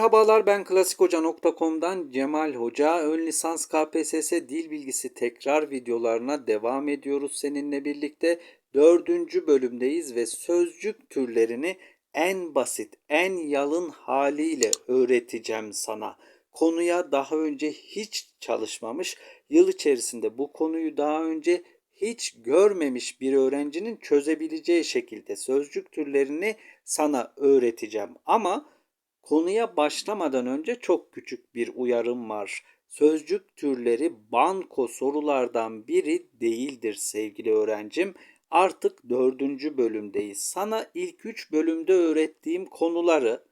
Merhabalar ben klasikhoca.com'dan Cemal Hoca. Ön lisans KPSS dil bilgisi tekrar videolarına devam ediyoruz seninle birlikte. Dördüncü bölümdeyiz ve sözcük türlerini en basit, en yalın haliyle öğreteceğim sana. Konuya daha önce hiç çalışmamış, yıl içerisinde bu konuyu daha önce hiç görmemiş bir öğrencinin çözebileceği şekilde sözcük türlerini sana öğreteceğim. Ama Konuya başlamadan önce çok küçük bir uyarım var. Sözcük türleri banko sorulardan biri değildir sevgili öğrencim. Artık dördüncü bölümdeyiz. Sana ilk üç bölümde öğrettiğim konuları,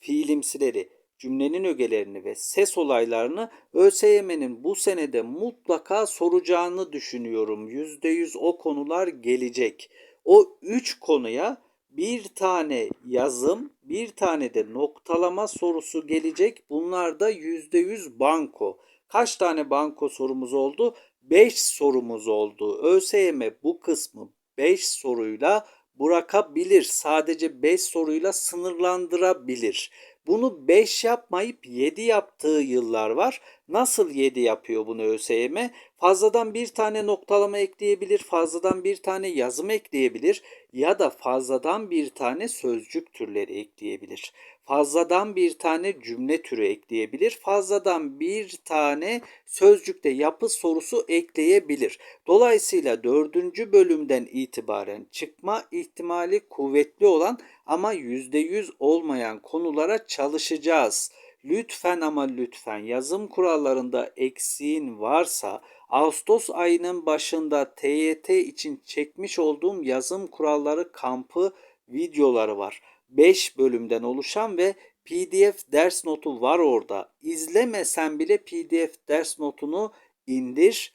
fiilimsileri, cümlenin ögelerini ve ses olaylarını ÖSYM'nin bu senede mutlaka soracağını düşünüyorum. Yüzde yüz o konular gelecek. O üç konuya bir tane yazım, bir tane de noktalama sorusu gelecek. Bunlar da %100 banko. Kaç tane banko sorumuz oldu? 5 sorumuz oldu. ÖSYM bu kısmı 5 soruyla bırakabilir. Sadece 5 soruyla sınırlandırabilir. Bunu 5 yapmayıp 7 yaptığı yıllar var. Nasıl 7 yapıyor bunu ÖSYM? Fazladan bir tane noktalama ekleyebilir, fazladan bir tane yazım ekleyebilir ya da fazladan bir tane sözcük türleri ekleyebilir. Fazladan bir tane cümle türü ekleyebilir. Fazladan bir tane sözcükte yapı sorusu ekleyebilir. Dolayısıyla dördüncü bölümden itibaren çıkma ihtimali kuvvetli olan ama yüzde yüz olmayan konulara çalışacağız. Lütfen ama lütfen yazım kurallarında eksiğin varsa Ağustos ayının başında TYT için çekmiş olduğum yazım kuralları kampı videoları var. 5 bölümden oluşan ve PDF ders notu var orada. İzlemesen bile PDF ders notunu indir.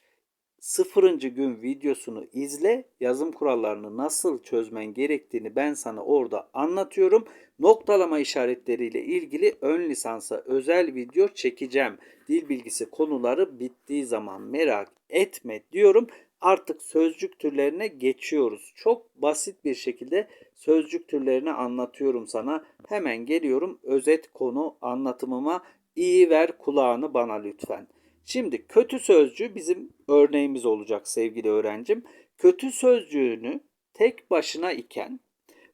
Sıfırıncı gün videosunu izle. Yazım kurallarını nasıl çözmen gerektiğini ben sana orada anlatıyorum. Noktalama işaretleriyle ilgili ön lisansa özel video çekeceğim. Dil bilgisi konuları bittiği zaman merak etme diyorum. Artık sözcük türlerine geçiyoruz. Çok basit bir şekilde sözcük türlerini anlatıyorum sana. Hemen geliyorum özet konu anlatımıma. İyi ver kulağını bana lütfen. Şimdi kötü sözcüğü bizim örneğimiz olacak sevgili öğrencim. Kötü sözcüğünü tek başına iken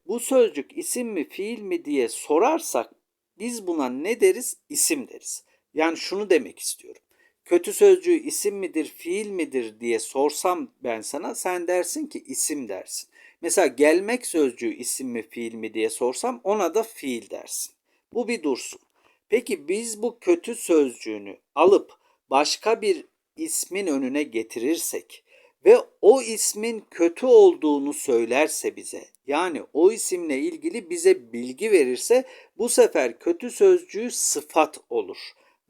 bu sözcük isim mi fiil mi diye sorarsak biz buna ne deriz? İsim deriz. Yani şunu demek istiyorum. Kötü sözcüğü isim midir, fiil midir diye sorsam ben sana sen dersin ki isim dersin. Mesela gelmek sözcüğü isim mi, fiil mi diye sorsam ona da fiil dersin. Bu bir dursun. Peki biz bu kötü sözcüğünü alıp başka bir ismin önüne getirirsek ve o ismin kötü olduğunu söylerse bize yani o isimle ilgili bize bilgi verirse bu sefer kötü sözcüğü sıfat olur.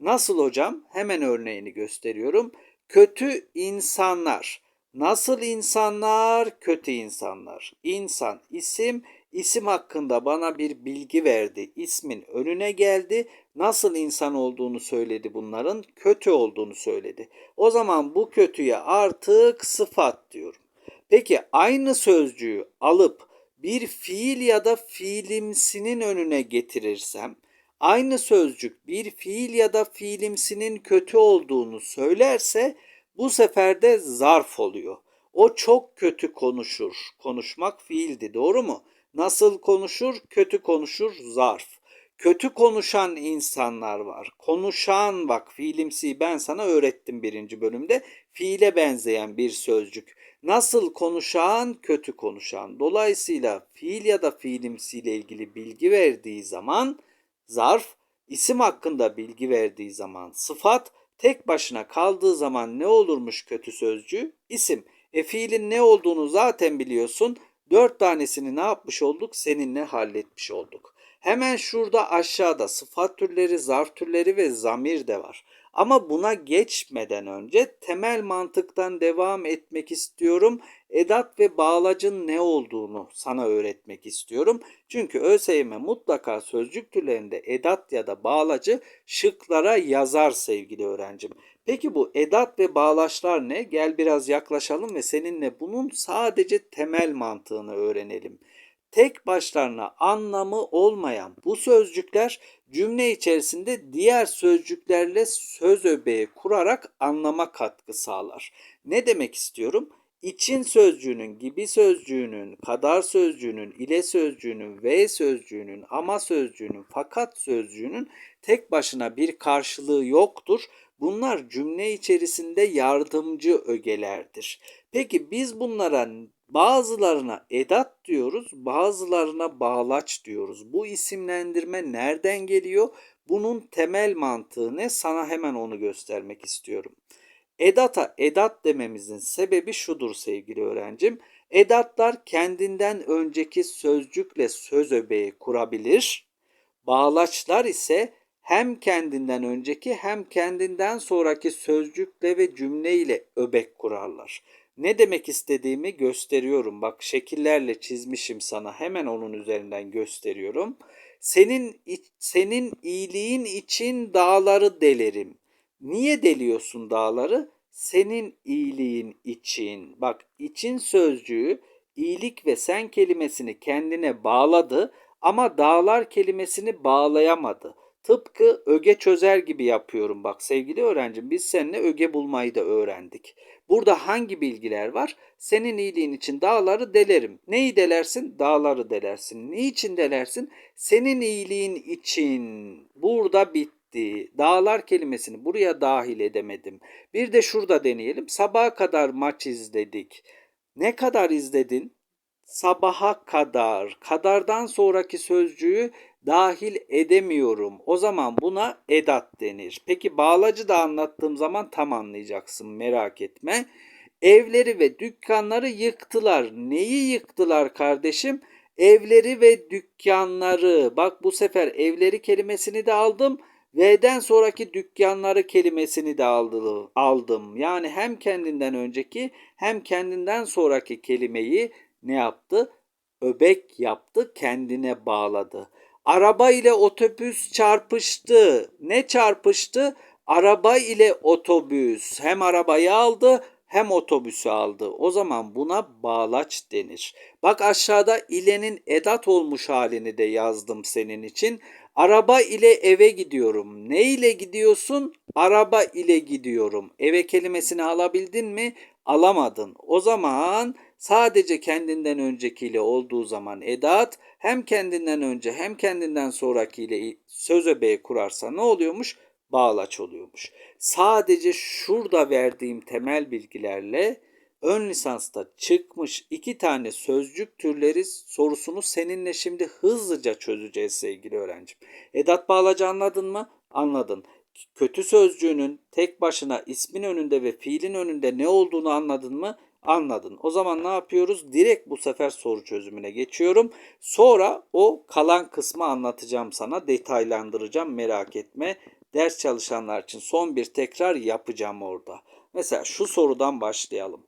Nasıl hocam? Hemen örneğini gösteriyorum. Kötü insanlar. Nasıl insanlar? Kötü insanlar. İnsan isim, isim hakkında bana bir bilgi verdi. İsmin önüne geldi. Nasıl insan olduğunu söyledi bunların? Kötü olduğunu söyledi. O zaman bu kötüye artık sıfat diyorum. Peki aynı sözcüğü alıp bir fiil ya da fiilimsinin önüne getirirsem aynı sözcük bir fiil ya da fiilimsinin kötü olduğunu söylerse bu sefer de zarf oluyor. O çok kötü konuşur. Konuşmak fiildi doğru mu? Nasıl konuşur? Kötü konuşur zarf. Kötü konuşan insanlar var. Konuşan bak fiilimsi ben sana öğrettim birinci bölümde. Fiile benzeyen bir sözcük. Nasıl konuşan, kötü konuşan. Dolayısıyla fiil ya da fiilimsiyle ilgili bilgi verdiği zaman zarf, isim hakkında bilgi verdiği zaman sıfat, tek başına kaldığı zaman ne olurmuş kötü sözcüğü? İsim. E fiilin ne olduğunu zaten biliyorsun. Dört tanesini ne yapmış olduk? Seninle halletmiş olduk. Hemen şurada aşağıda sıfat türleri, zarf türleri ve zamir de var. Ama buna geçmeden önce temel mantıktan devam etmek istiyorum. Edat ve bağlacın ne olduğunu sana öğretmek istiyorum. Çünkü ÖSYM mutlaka sözcük türlerinde edat ya da bağlacı şıklara yazar sevgili öğrencim. Peki bu edat ve bağlaçlar ne? Gel biraz yaklaşalım ve seninle bunun sadece temel mantığını öğrenelim. Tek başlarına anlamı olmayan bu sözcükler cümle içerisinde diğer sözcüklerle söz öbeği kurarak anlama katkı sağlar. Ne demek istiyorum? İçin sözcüğünün, gibi sözcüğünün, kadar sözcüğünün, ile sözcüğünün, ve sözcüğünün, ama sözcüğünün, fakat sözcüğünün tek başına bir karşılığı yoktur. Bunlar cümle içerisinde yardımcı ögelerdir. Peki biz bunlara bazılarına edat diyoruz, bazılarına bağlaç diyoruz. Bu isimlendirme nereden geliyor? Bunun temel mantığı ne? Sana hemen onu göstermek istiyorum. Edata edat dememizin sebebi şudur sevgili öğrencim. Edatlar kendinden önceki sözcükle söz öbeği kurabilir. Bağlaçlar ise hem kendinden önceki hem kendinden sonraki sözcükle ve cümleyle öbek kurarlar. Ne demek istediğimi gösteriyorum. Bak şekillerle çizmişim sana. Hemen onun üzerinden gösteriyorum. Senin senin iyiliğin için dağları delerim. Niye deliyorsun dağları? Senin iyiliğin için. Bak için sözcüğü iyilik ve sen kelimesini kendine bağladı ama dağlar kelimesini bağlayamadı. Tıpkı öge çözer gibi yapıyorum bak sevgili öğrencim. Biz seninle öge bulmayı da öğrendik. Burada hangi bilgiler var? Senin iyiliğin için dağları delerim. Neyi delersin? Dağları delersin. Niçin delersin? Senin iyiliğin için. Burada bitti. Dağlar kelimesini buraya dahil edemedim. Bir de şurada deneyelim. Sabaha kadar maç izledik. Ne kadar izledin? Sabaha kadar. Kadardan sonraki sözcüğü dahil edemiyorum. O zaman buna edat denir. Peki bağlacı da anlattığım zaman tam anlayacaksın merak etme. Evleri ve dükkanları yıktılar. Neyi yıktılar kardeşim? Evleri ve dükkanları. Bak bu sefer evleri kelimesini de aldım. V'den sonraki dükkanları kelimesini de aldım. Yani hem kendinden önceki hem kendinden sonraki kelimeyi ne yaptı? Öbek yaptı, kendine bağladı. Araba ile otobüs çarpıştı. Ne çarpıştı? Araba ile otobüs. Hem arabayı aldı hem otobüsü aldı. O zaman buna bağlaç denir. Bak aşağıda ilenin edat olmuş halini de yazdım senin için. Araba ile eve gidiyorum. Ne ile gidiyorsun? Araba ile gidiyorum. Eve kelimesini alabildin mi? Alamadın. O zaman sadece kendinden öncekiyle olduğu zaman edat hem kendinden önce hem kendinden sonrakiyle söz öbeği kurarsa ne oluyormuş? Bağlaç oluyormuş. Sadece şurada verdiğim temel bilgilerle ön lisansta çıkmış iki tane sözcük türleri sorusunu seninle şimdi hızlıca çözeceğiz sevgili öğrencim. Edat bağlacı anladın mı? Anladın. Kötü sözcüğünün tek başına ismin önünde ve fiilin önünde ne olduğunu anladın mı? Anladın. O zaman ne yapıyoruz? Direkt bu sefer soru çözümüne geçiyorum. Sonra o kalan kısmı anlatacağım sana. Detaylandıracağım merak etme. Ders çalışanlar için son bir tekrar yapacağım orada. Mesela şu sorudan başlayalım.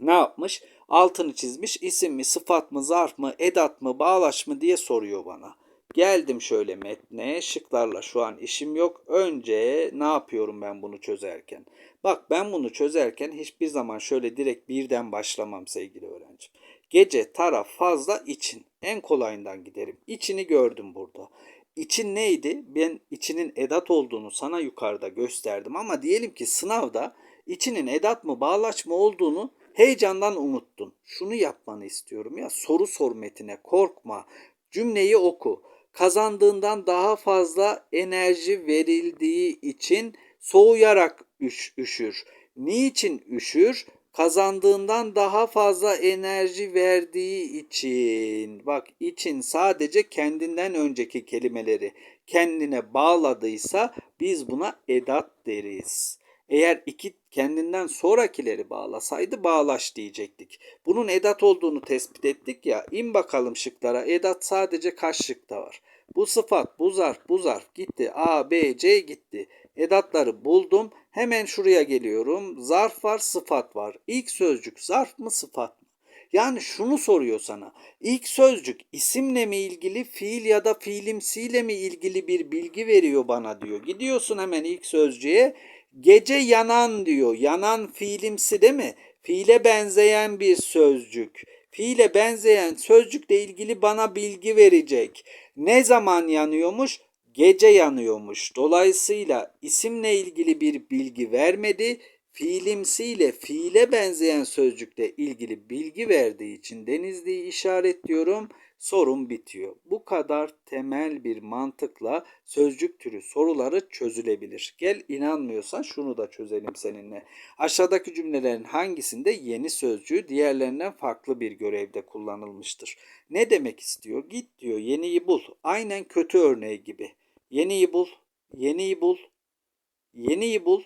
Ne yapmış? Altını çizmiş. İsim mi, sıfat mı, zarf mı, edat mı, bağlaç mı diye soruyor bana. Geldim şöyle metne. Şıklarla şu an işim yok. Önce ne yapıyorum ben bunu çözerken? Bak ben bunu çözerken hiçbir zaman şöyle direkt birden başlamam sevgili öğrencim. Gece, taraf, fazla, için. En kolayından giderim. İçini gördüm burada. İçin neydi? Ben içinin edat olduğunu sana yukarıda gösterdim ama diyelim ki sınavda içinin edat mı bağlaç mı olduğunu heyecandan unuttun. Şunu yapmanı istiyorum ya soru sor metine korkma. Cümleyi oku. Kazandığından daha fazla enerji verildiği için soğuyarak üş, üşür. Niçin üşür? Kazandığından daha fazla enerji verdiği için. Bak için sadece kendinden önceki kelimeleri kendine bağladıysa biz buna edat deriz. Eğer iki kendinden sonrakileri bağlasaydı bağlaş diyecektik. Bunun edat olduğunu tespit ettik ya. İn bakalım şıklara. Edat sadece kaç şıkta var? Bu sıfat, bu zarf, bu zarf gitti. A, B, C gitti. Edatları buldum. Hemen şuraya geliyorum. Zarf var, sıfat var. İlk sözcük zarf mı, sıfat mı? Yani şunu soruyor sana. İlk sözcük isimle mi ilgili, fiil ya da fiilimsiyle mi ilgili bir bilgi veriyor bana diyor. Gidiyorsun hemen ilk sözcüğe. Gece yanan diyor. Yanan fiilimsi değil mi? Fiile benzeyen bir sözcük. fiile benzeyen sözcükle ilgili bana bilgi verecek. Ne zaman yanıyormuş? Gece yanıyormuş. Dolayısıyla isimle ilgili bir bilgi vermedi. Fiilimsiyle fiile benzeyen sözcükle ilgili bilgi verdiği için Denizli'yi işaretliyorum. Sorun bitiyor. Bu kadar temel bir mantıkla sözcük türü soruları çözülebilir. Gel inanmıyorsan şunu da çözelim seninle. Aşağıdaki cümlelerin hangisinde yeni sözcüğü diğerlerinden farklı bir görevde kullanılmıştır? Ne demek istiyor? Git diyor yeniyi bul. Aynen kötü örneği gibi. Yeniyi bul, yeniyi bul, yeniyi bul,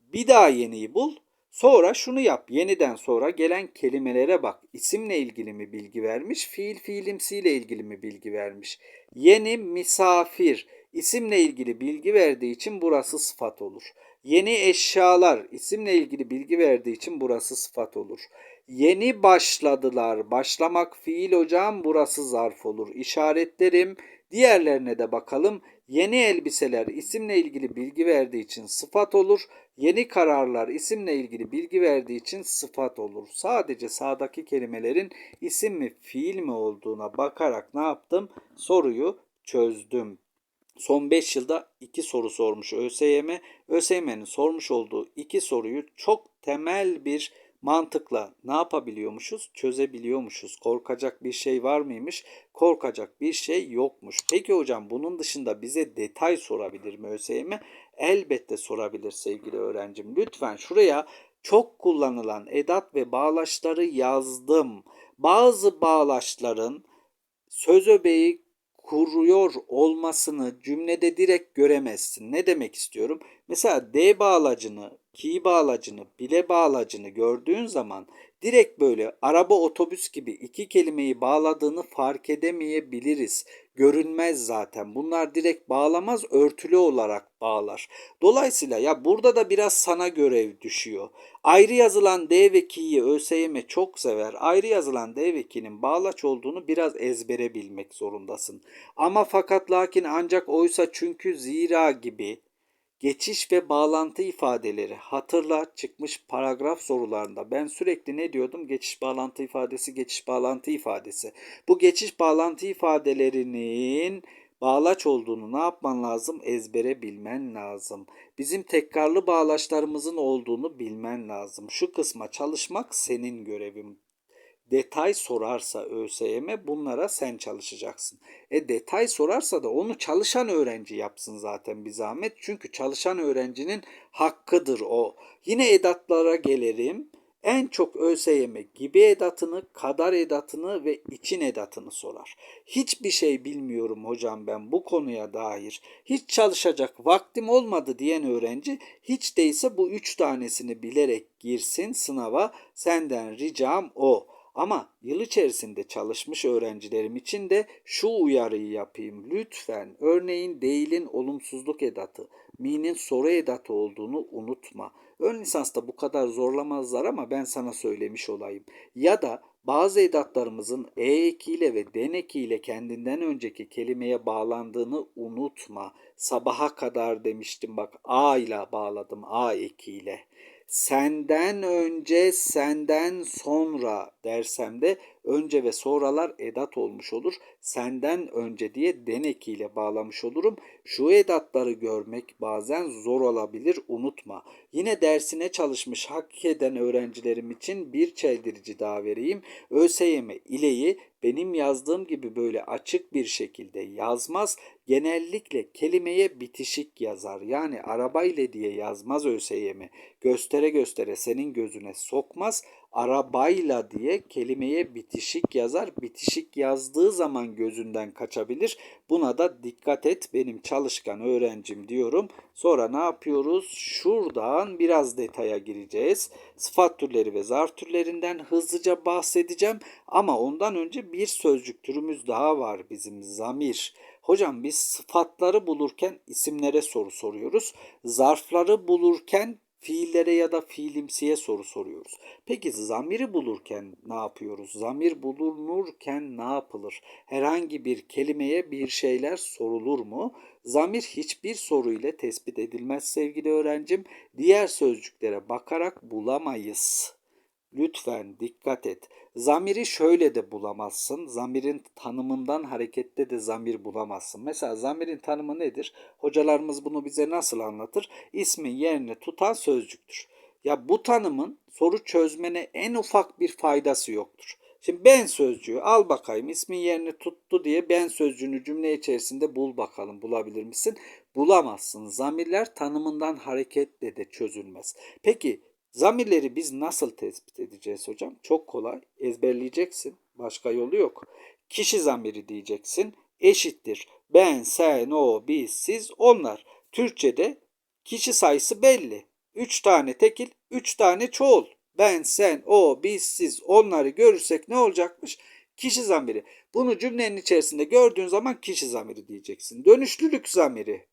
bir daha yeniyi bul. Sonra şunu yap. Yeniden sonra gelen kelimelere bak. İsimle ilgili mi bilgi vermiş? Fiil fiilimsiyle ilgili mi bilgi vermiş? Yeni misafir. İsimle ilgili bilgi verdiği için burası sıfat olur. Yeni eşyalar. isimle ilgili bilgi verdiği için burası sıfat olur. Yeni başladılar. Başlamak fiil hocam burası zarf olur. İşaretlerim. Diğerlerine de bakalım. Yeni elbiseler isimle ilgili bilgi verdiği için sıfat olur. Yeni kararlar isimle ilgili bilgi verdiği için sıfat olur. Sadece sağdaki kelimelerin isim mi fiil mi olduğuna bakarak ne yaptım? Soruyu çözdüm. Son 5 yılda 2 soru sormuş ÖSYM. ÖSYM'nin sormuş olduğu iki soruyu çok temel bir mantıkla ne yapabiliyormuşuz? Çözebiliyormuşuz. Korkacak bir şey var mıymış? Korkacak bir şey yokmuş. Peki hocam bunun dışında bize detay sorabilir mi ÖSYM? Elbette sorabilir sevgili öğrencim. Lütfen şuraya çok kullanılan edat ve bağlaçları yazdım. Bazı bağlaçların söz öbeği kuruyor olmasını cümlede direkt göremezsin. Ne demek istiyorum? Mesela D bağlacını, ki bağlacını, bile bağlacını gördüğün zaman direkt böyle araba otobüs gibi iki kelimeyi bağladığını fark edemeyebiliriz. Görünmez zaten. Bunlar direkt bağlamaz, örtülü olarak bağlar. Dolayısıyla ya burada da biraz sana görev düşüyor. Ayrı yazılan D ve ki'yi ÖSYM çok sever. Ayrı yazılan D ve ki'nin bağlaç olduğunu biraz ezbere bilmek zorundasın. Ama fakat lakin ancak oysa çünkü zira gibi geçiş ve bağlantı ifadeleri. Hatırla çıkmış paragraf sorularında. Ben sürekli ne diyordum? Geçiş bağlantı ifadesi geçiş bağlantı ifadesi. Bu geçiş bağlantı ifadelerinin bağlaç olduğunu ne yapman lazım? Ezbere bilmen lazım. Bizim tekrarlı bağlaçlarımızın olduğunu bilmen lazım. Şu kısma çalışmak senin görevin detay sorarsa ÖSYM bunlara sen çalışacaksın. E detay sorarsa da onu çalışan öğrenci yapsın zaten bir zahmet. Çünkü çalışan öğrencinin hakkıdır o. Yine edatlara gelelim. En çok ÖSYM gibi edatını, kadar edatını ve için edatını sorar. Hiçbir şey bilmiyorum hocam ben bu konuya dair. Hiç çalışacak vaktim olmadı diyen öğrenci hiç değilse bu üç tanesini bilerek girsin sınava. Senden ricam o. Ama yıl içerisinde çalışmış öğrencilerim için de şu uyarıyı yapayım. Lütfen örneğin değilin olumsuzluk edatı, mi'nin soru edatı olduğunu unutma. Ön lisansta bu kadar zorlamazlar ama ben sana söylemiş olayım. Ya da bazı edatlarımızın e ekiyle ve den ekiyle kendinden önceki kelimeye bağlandığını unutma. Sabaha kadar demiştim bak a ile bağladım a ekiyle senden önce senden sonra dersem de önce ve sonralar edat olmuş olur. Senden önce diye den ekiyle bağlamış olurum. Şu edatları görmek bazen zor olabilir unutma. Yine dersine çalışmış hak eden öğrencilerim için bir çeldirici daha vereyim. ÖSYM ileyi benim yazdığım gibi böyle açık bir şekilde yazmaz. Genellikle kelimeye bitişik yazar. Yani araba ile diye yazmaz ÖSYM. Göstere göstere senin gözüne sokmaz arabayla diye kelimeye bitişik yazar. Bitişik yazdığı zaman gözünden kaçabilir. Buna da dikkat et benim çalışkan öğrencim diyorum. Sonra ne yapıyoruz? Şuradan biraz detaya gireceğiz. Sıfat türleri ve zarf türlerinden hızlıca bahsedeceğim. Ama ondan önce bir sözcük türümüz daha var bizim zamir. Hocam biz sıfatları bulurken isimlere soru soruyoruz. Zarfları bulurken fiillere ya da fiilimsiye soru soruyoruz. Peki zamiri bulurken ne yapıyoruz? Zamir bulunurken ne yapılır? Herhangi bir kelimeye bir şeyler sorulur mu? Zamir hiçbir soru ile tespit edilmez sevgili öğrencim. Diğer sözcüklere bakarak bulamayız. Lütfen dikkat et. Zamiri şöyle de bulamazsın. Zamirin tanımından hareketle de zamir bulamazsın. Mesela zamirin tanımı nedir? Hocalarımız bunu bize nasıl anlatır? İsmin yerini tutan sözcüktür. Ya bu tanımın soru çözmene en ufak bir faydası yoktur. Şimdi ben sözcüğü al bakayım ismin yerini tuttu diye ben sözcüğünü cümle içerisinde bul bakalım bulabilir misin? Bulamazsın. Zamirler tanımından hareketle de çözülmez. Peki zamirleri biz nasıl tespit edeceğiz hocam? Çok kolay. Ezberleyeceksin. Başka yolu yok. Kişi zamiri diyeceksin. Eşittir. Ben, sen, o, biz, siz, onlar. Türkçe'de kişi sayısı belli. 3 tane tekil, 3 tane çoğul. Ben, sen, o, biz, siz onları görürsek ne olacakmış? Kişi zamiri. Bunu cümlenin içerisinde gördüğün zaman kişi zamiri diyeceksin. Dönüşlülük zamiri.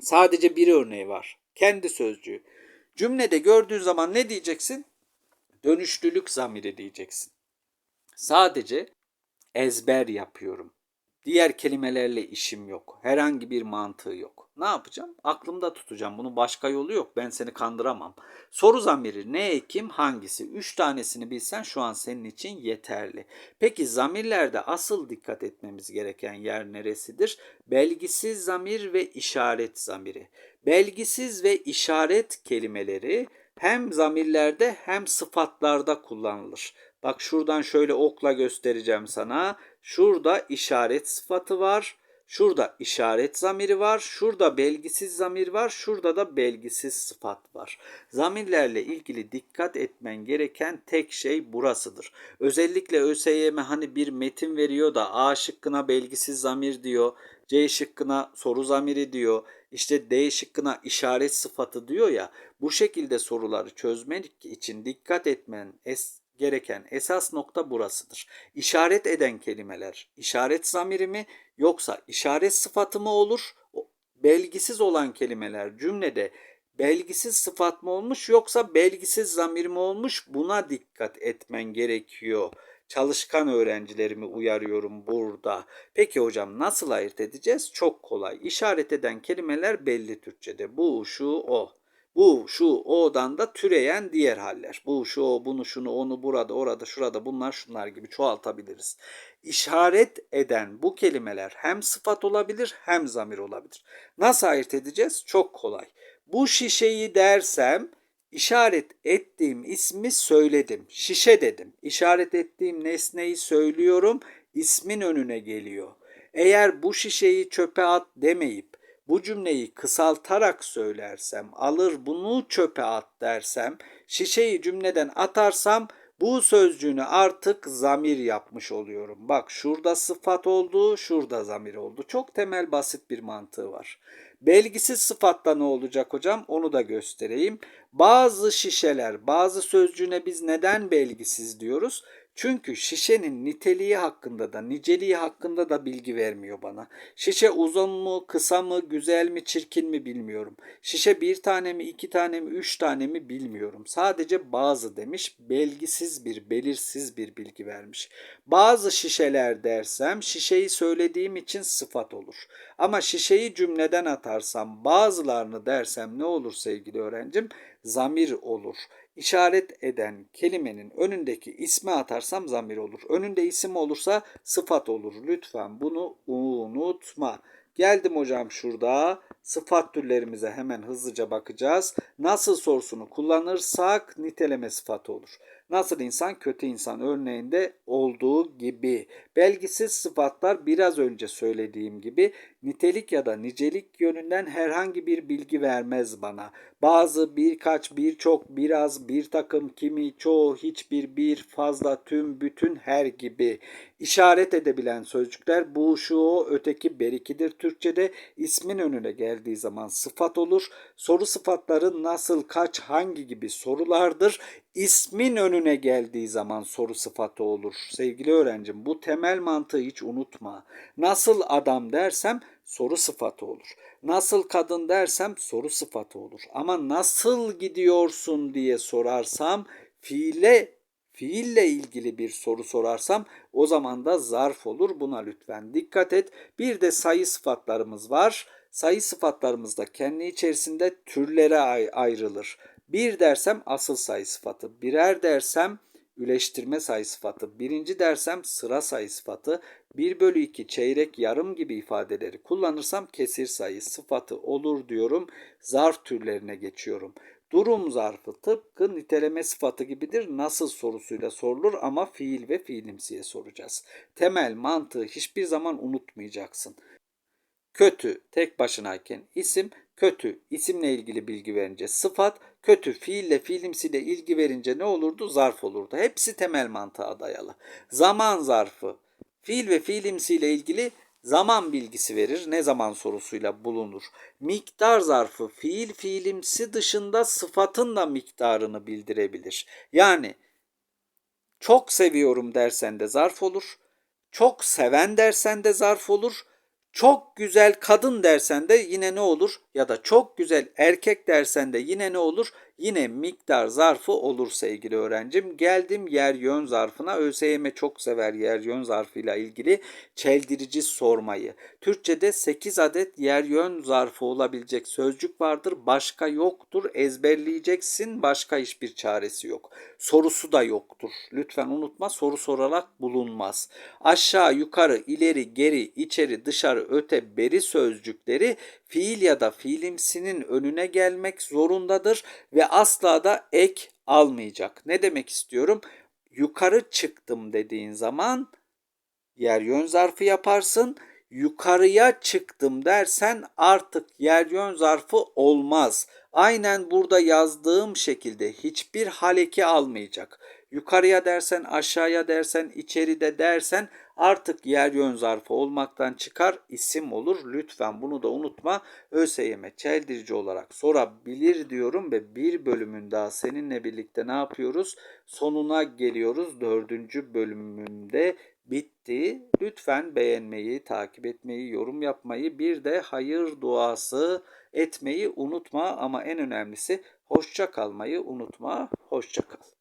Sadece bir örneği var. Kendi sözcüğü. Cümlede gördüğün zaman ne diyeceksin? Dönüşlülük zamiri diyeceksin. Sadece ezber yapıyorum. Diğer kelimelerle işim yok. Herhangi bir mantığı yok. Ne yapacağım? Aklımda tutacağım. Bunun başka yolu yok. Ben seni kandıramam. Soru zamiri ne ekim hangisi? Üç tanesini bilsen şu an senin için yeterli. Peki zamirlerde asıl dikkat etmemiz gereken yer neresidir? Belgisiz zamir ve işaret zamiri. Belgisiz ve işaret kelimeleri hem zamirlerde hem sıfatlarda kullanılır. Bak şuradan şöyle okla göstereceğim sana. Şurada işaret sıfatı var. Şurada işaret zamiri var. Şurada belgisiz zamir var. Şurada da belgisiz sıfat var. Zamirlerle ilgili dikkat etmen gereken tek şey burasıdır. Özellikle ÖSYM hani bir metin veriyor da A şıkkına belgisiz zamir diyor. C şıkkına soru zamiri diyor. İşte D şıkkına işaret sıfatı diyor ya. Bu şekilde soruları çözmek için dikkat etmen es gereken esas nokta burasıdır. İşaret eden kelimeler işaret zamiri mi yoksa işaret sıfatı mı olur? Belgisiz olan kelimeler cümlede belgisiz sıfat mı olmuş yoksa belgisiz zamir mi olmuş? Buna dikkat etmen gerekiyor. Çalışkan öğrencilerimi uyarıyorum burada. Peki hocam nasıl ayırt edeceğiz? Çok kolay. İşaret eden kelimeler belli Türkçede. Bu, şu, o. Bu, şu, o'dan da türeyen diğer haller. Bu, şu, o, bunu, şunu, onu, burada, orada, şurada, bunlar, şunlar gibi çoğaltabiliriz. İşaret eden bu kelimeler hem sıfat olabilir hem zamir olabilir. Nasıl ayırt edeceğiz? Çok kolay. Bu şişeyi dersem işaret ettiğim ismi söyledim. Şişe dedim. İşaret ettiğim nesneyi söylüyorum. ismin önüne geliyor. Eğer bu şişeyi çöpe at demeyip bu cümleyi kısaltarak söylersem, alır bunu çöpe at dersem, şişeyi cümleden atarsam bu sözcüğünü artık zamir yapmış oluyorum. Bak şurada sıfat oldu, şurada zamir oldu. Çok temel basit bir mantığı var. Belgisiz sıfatta ne olacak hocam? Onu da göstereyim. Bazı şişeler, bazı sözcüğüne biz neden belgisiz diyoruz? Çünkü şişenin niteliği hakkında da niceliği hakkında da bilgi vermiyor bana. Şişe uzun mu, kısa mı, güzel mi, çirkin mi bilmiyorum. Şişe bir tane mi, iki tane mi, üç tane mi bilmiyorum. Sadece bazı demiş, belgisiz bir, belirsiz bir bilgi vermiş. Bazı şişeler dersem şişeyi söylediğim için sıfat olur. Ama şişeyi cümleden atarsam, bazılarını dersem ne olur sevgili öğrencim? Zamir olur işaret eden kelimenin önündeki ismi atarsam zamir olur. Önünde isim olursa sıfat olur. Lütfen bunu unutma. Geldim hocam şurada. Sıfat türlerimize hemen hızlıca bakacağız. Nasıl sorusunu kullanırsak niteleme sıfatı olur. Nasıl insan kötü insan örneğinde olduğu gibi. Belgisiz sıfatlar biraz önce söylediğim gibi nitelik ya da nicelik yönünden herhangi bir bilgi vermez bana. Bazı, birkaç, birçok, biraz, bir takım, kimi, çoğu, hiçbir, bir, fazla, tüm, bütün, her gibi işaret edebilen sözcükler bu, şu, o, öteki, berikidir Türkçe'de ismin önüne geldiği zaman sıfat olur. Soru sıfatları nasıl, kaç, hangi gibi sorulardır. İsmin önüne geldiği zaman soru sıfatı olur. Sevgili öğrencim bu temel mantığı hiç unutma. Nasıl adam dersem soru sıfatı olur. Nasıl kadın dersem soru sıfatı olur. Ama nasıl gidiyorsun diye sorarsam fiile fiille ilgili bir soru sorarsam o zaman da zarf olur. Buna lütfen dikkat et. Bir de sayı sıfatlarımız var. Sayı sıfatlarımız da kendi içerisinde türlere ayrılır. Bir dersem asıl sayı sıfatı, birer dersem üleştirme sayı sıfatı. Birinci dersem sıra sayı sıfatı. 1 bölü 2 çeyrek yarım gibi ifadeleri kullanırsam kesir sayı sıfatı olur diyorum. Zarf türlerine geçiyorum. Durum zarfı tıpkı niteleme sıfatı gibidir. Nasıl sorusuyla sorulur ama fiil ve fiilimsiye soracağız. Temel mantığı hiçbir zaman unutmayacaksın. Kötü tek başınayken isim, kötü isimle ilgili bilgi verince sıfat, kötü fiille fiilimsiyle ilgi verince ne olurdu? Zarf olurdu. Hepsi temel mantığa dayalı. Zaman zarfı fiil ve fiilimsiyle ilgili zaman bilgisi verir. Ne zaman sorusuyla bulunur. Miktar zarfı fiil fiilimsi dışında sıfatın da miktarını bildirebilir. Yani çok seviyorum dersen de zarf olur. Çok seven dersen de zarf olur. Çok güzel kadın dersen de yine ne olur? Ya da çok güzel erkek dersen de yine ne olur? Yine miktar zarfı olur sevgili öğrencim. Geldim yer yön zarfına. ÖSYM çok sever yer yön zarfıyla ilgili çeldirici sormayı. Türkçede 8 adet yer yön zarfı olabilecek sözcük vardır. Başka yoktur. Ezberleyeceksin. Başka hiçbir çaresi yok. Sorusu da yoktur. Lütfen unutma soru sorarak bulunmaz. Aşağı, yukarı, ileri, geri, içeri, dışarı, öte, beri sözcükleri fiil ya da fiilimsinin önüne gelmek zorundadır ve asla da ek almayacak. Ne demek istiyorum? Yukarı çıktım dediğin zaman yer yön zarfı yaparsın. Yukarıya çıktım dersen artık yer yön zarfı olmaz. Aynen burada yazdığım şekilde hiçbir haleki almayacak. Yukarıya dersen, aşağıya dersen, içeride dersen artık yer yön zarfı olmaktan çıkar isim olur. Lütfen bunu da unutma. ÖSYM çeldirici olarak sorabilir diyorum ve bir bölümün daha seninle birlikte ne yapıyoruz? Sonuna geliyoruz. Dördüncü bölümünde bitti. Lütfen beğenmeyi, takip etmeyi, yorum yapmayı, bir de hayır duası etmeyi unutma ama en önemlisi hoşça kalmayı unutma. Hoşça kal.